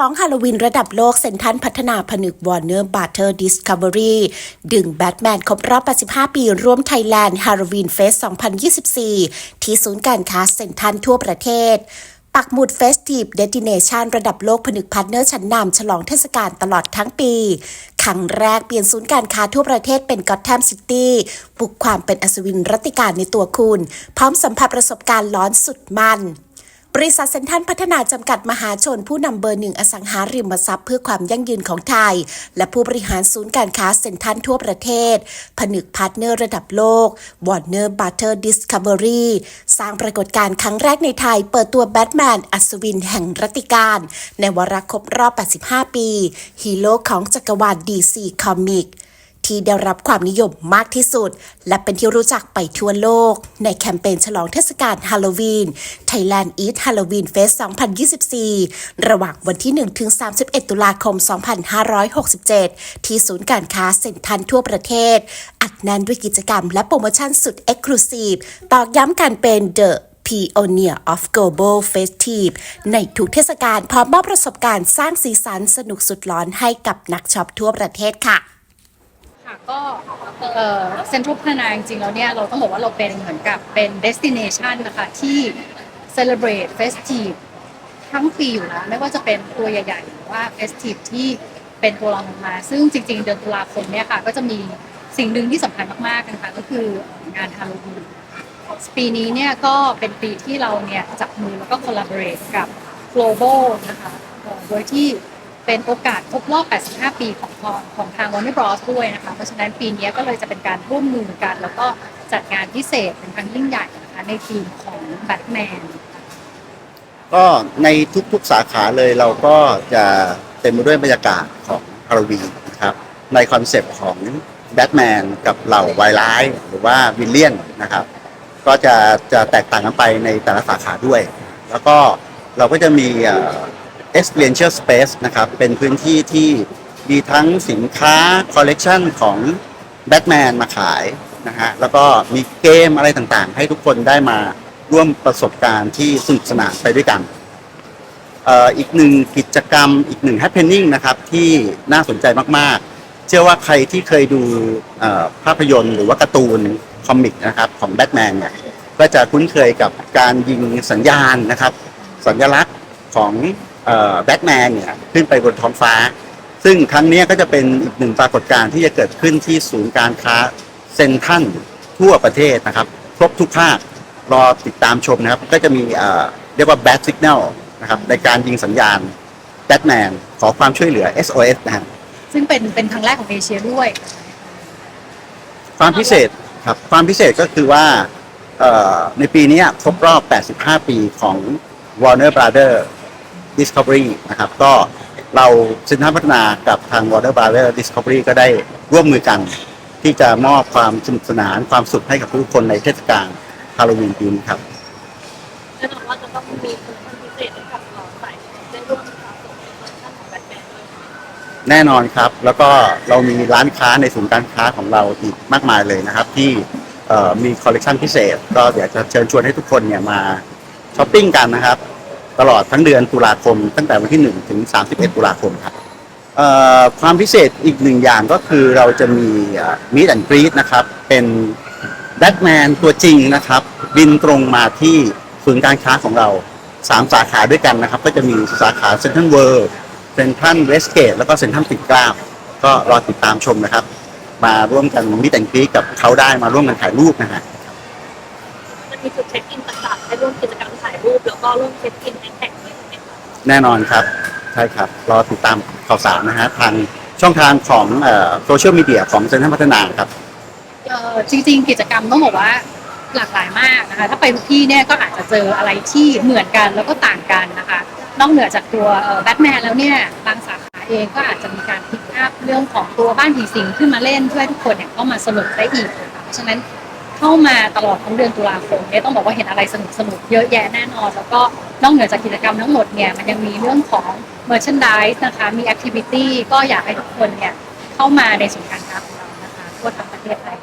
ลองฮาโลวีนระดับโลกเซนทันพัฒนาผนึกวอร์เนอร์บัตเตอร์ดิสคัฟเวอรี่ดึงแบทแมนครบรอบ 85 ปีร่วมไทยแลนด์ฮาโลวีนเฟส 2024 ที่ศูนย์การค้าเซนทันทั่วประเทศปักหมุดเฟสทีฟเดติเนชันระดับโลกผนึกพาร์ทเนอร์ชั้นนำฉลองเทศกาลตลอดทั้งปี ครั้งแรกเปลี่ยนศูนย์การค้าทั่วประเทศเป็นก็อตแทมซิตี้ปลุกความเป็นอัศวินรัตติการในตัวคุณ พร้อมสัมผัสประสบการณ์ร้อนสุดมัน บริษัทเซ็นทรัลพัฒนาจำกัดมหาชนผู้นำเบอร์หนึ่งอสังหาริมทรัพย์เพื่อความยั่งยืนของไทย และผู้บริหารศูนย์การค้าเซ็นทรัลทั่วประเทศ ผนึกพาร์ทเนอร์ระดับโลก Warner Butter Discovery สร้างปรากฏการณ์ครั้งแรกในไทย เปิดตัวแบทแมนอัศวินแห่งรัตติการ ในวาระครบรอบ 85 ปี ฮีโร่ของจักรวาล DC Comic ที่ได้รับความนิยมมากที่สุด และเป็นที่รู้จักไปทั่วโลก ในแคมเปญฉลองเทศกาลฮาโลวีน Thailand Eat Halloween Fest 2024 ระหว่างวันที่ 1 ถึง 31 ตุลาคม 2567 ที่ศูนย์การค้าเซ็นทรัลทั่วประเทศ อัดแน่นด้วยกิจกรรมและโปรโมชั่นสุด Exclusive ตอกย้ำการเป็น The Pioneer of Global Festive ในทุกเทศกาลพร้อมมอบประสบการณ์สร้างสีสันสนุกสุดร้อนให้กับนักช็อปทั่วประเทศค่ะค่ะ ก็เซ็นทรัลพัฒนาจริงๆแล้วเนี่ยเราต้องบอกว่าเราเป็นเหมือนกับเป็น destination นะคะที่ celebrate festive ทั้งปีอยู่แล้วไม่ว่าจะเป็นตัวใหญ่ๆหรือว่า festive ที่เป็นตัวรองลงมา ซึ่งจริง ๆ เดือนตุลาคมเนี่ยค่ะ ก็จะมีสิ่งหนึ่งที่สำคัญมากๆนะคะก็คืองานฮาโลวีนปีนี้เนี่ยก็เป็นปีที่เราเนี่ยจับมือแล้วก็ collaborate กับ global นะคะโดยที่ เป็นโอกาสครบรอบ 85 ปีของทางของทาง Warner Bros ด้วยนะคะ เพราะฉะนั้นปีนี้ก็เลยจะเป็นการร่วมมือกัน แล้วก็จัดงานพิเศษเป็นครั้งยิ่งใหญ่นะคะในทีมของแบทแมนก็ในทุกๆสาขาเลยเราก็จะเต็มไปด้วยบรรยากาศของฮาโลวีนนะครับในคอนเซปต์ของแบทแมนกับเหล่าไวร้าย หรือว่าวิลเลียนนะครับ ก็จะจะแตกต่างกันไปในแต่ละสาขาด้วย แล้วก็เราก็จะมี experiential space นะครับ เป็นพื้นที่ที่มีทั้งสินค้าคอลเลกชันของแบทแมนมาขายนะฮะ แล้วก็มีเกมอะไรต่างๆ ให้ทุกคนได้มาร่วมประสบการณ์ที่สนุกสนานไปด้วยกันอีกหนึ่งกิจกรรมอีกหนึ่ง happening นะครับ ที่น่าสนใจมากๆ เชื่อว่าใครที่เคยดูภาพยนตร์หรือว่าการ์ตูนคอมิกนะครับของแบทแมนเนี่ยก็จะคุ้นเคยกับการยิงสัญญาณนะครับ สัญลักษณ์ของ แบทแมนเนี่ยขึ้นไปบนท้องฟ้า ซึ่งครั้งเนี้ยก็จะเป็นอีกหนึ่งปรากฏการณ์ที่จะเกิดขึ้นที่ศูนย์การค้าเซ็นทรัลทั่วประเทศนะครับ ครบทุกภาครอติดตามชมนะครับ ก็จะมีเอ่อเรียกว่า Bat Signal นะครับในการยิงสัญญาณแบทแมนขอความช่วยเหลือ SOS นะฮะซึ่งเป็นเป็นครั้งแรกของเอเชียด้วย ความพิเศษครับความพิเศษก็คือว่าเอ่อในปีนี้ครบรอบ 85 ปีของ Warner Brother Discovery นะครับก็เราเซ็นทรัลพัฒนากับทาง Warner Brother Discovery ก็ได้ร่วมมือกัน ที่จะมอบความสนุกสนานความสุขให้กับทุกคนในเทศกาลฮาโลวีนปีนี้ครับแน่นอนว่าจะต้องมีโปรโมชั่นพิเศษให้กับเราใส่ได้ร่วมสะสมในคอลเลคชั่นของแบทแมนด้วยแน่นอนครับ แล้วก็เรามีร้านค้าในศูนย์การค้าของเราอีกมากมายเลยนะครับ ที่เอ่อมีคอลเลกชันพิเศษ ก็อยากจะเชิญชวนให้ทุกคนเนี่ยมาช้อปปิ้งกันนะครับ ตลอดทั้งเดือนตุลาคม ตั้งแต่วันที่ 1 ถึง 31 ตุลาคมครับความพิเศษอีกหนึ่งอย่างก็คือเราจะมีมิดแอนกรีดนะครับ เป็นแบทแมนตัวจริงนะครับ บินตรงมาที่ศูนย์การค้าของเรา 3 สาขาด้วยกันนะครับ ก็จะมีสาขาเซ็นทรัลเวิลด์เซ็นทรัลเวสเกตแล้วก็เซ็นทรัลติดกล้าก็รอติดตามชมนะครับ มาร่วมกันมิตรแอนกรีกับเขาได้มาร่วมกันถ่ายรูปนะฮะจะมีจุดเช็คอินต่าง ๆให้ร่วมกิจกรรมถ่ายรูปแล้วก็ร่วมเช็คอินในแท็กด้วยใช่ไหมคะแน่นอนครับ ใช่ครับ รอติดตามข่าวสารนะฮะทางช่องทางของโซเชียลมีเดียของเซ็นทรัลพัฒนาครับ เอ่อจริงๆ กิจกรรมต้องบอกว่าหลากหลายมากนะคะถ้าไปทุกที่เนี่ยก็อาจจะเจออะไรที่เหมือนกันแล้วก็ต่างกันนะคะ นอกเหนือจากตัวแบทแมนแล้วเนี่ยบางสาขาเองก็อาจจะมีการพิกอัพเรื่องของตัวบ้านผีสิงขึ้นมาเล่นเพื่อให้ทุกคนเนี่ยเข้ามาสนุกได้อีกนะคะเพราะฉะนั้น เข้ามาตลอดทั้งเดือนตุลาคมเนี่ยต้องบอกว่าเห็นอะไรสนุกสนุกๆเยอะแยะแน่นอน แล้วก็นอกเหนือจากกิจกรรมทั้งหมดเนี่ยมันยังมีเรื่องของ merchandise นะคะมี activity ก็อยากให้ทุกคนเนี่ยเข้ามาในศูนย์การค้าของเรานะคะทั่วทั้งประเทศไทย